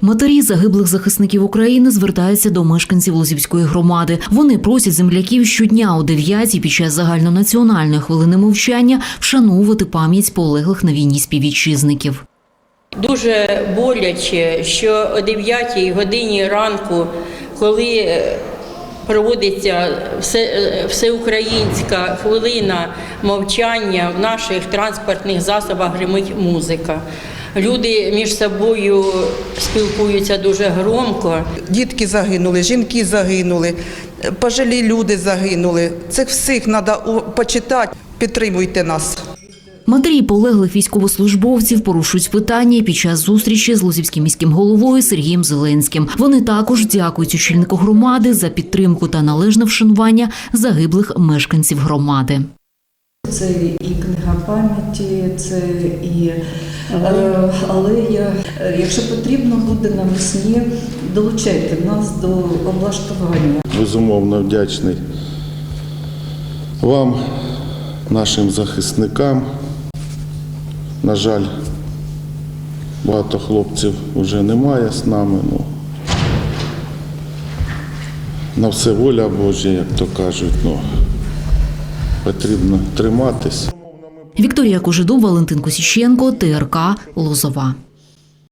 Матері загиблих захисників України звертаються до мешканців Лозівської громади. Вони просять земляків щодня о 9 під час загальнонаціональної хвилини мовчання вшановувати пам'ять полеглих на війні співвітчизників. Дуже боляче, що о 9 годині ранку, коли е, проводиться е, всеукраїнська хвилина мовчання, в наших транспортних засобах гримить музика. Люди між собою спілкуються дуже громко. Дітки загинули, жінки загинули, пожилі люди загинули. Цих всіх треба почитати. Підтримуйте нас. Матері полеглих військовослужбовців порушують питання під час зустрічі з Лозівським міським головою Сергієм Зеленським. Вони також дякують очільнику громади за підтримку та належне вшанування загиблих мешканців громади. Це і книга пам'яті, це і алея. Е, Якщо потрібно буде навесні, долучайте нас до облаштування. безумовно вдячний вам, нашим захисникам. На жаль, багато хлопців вже немає з нами. Ну, на все воля Божа, як то кажуть, ну, потрібно триматись. Вікторія Кожедуб, Валентин Косіщенко, ТРК Лозова.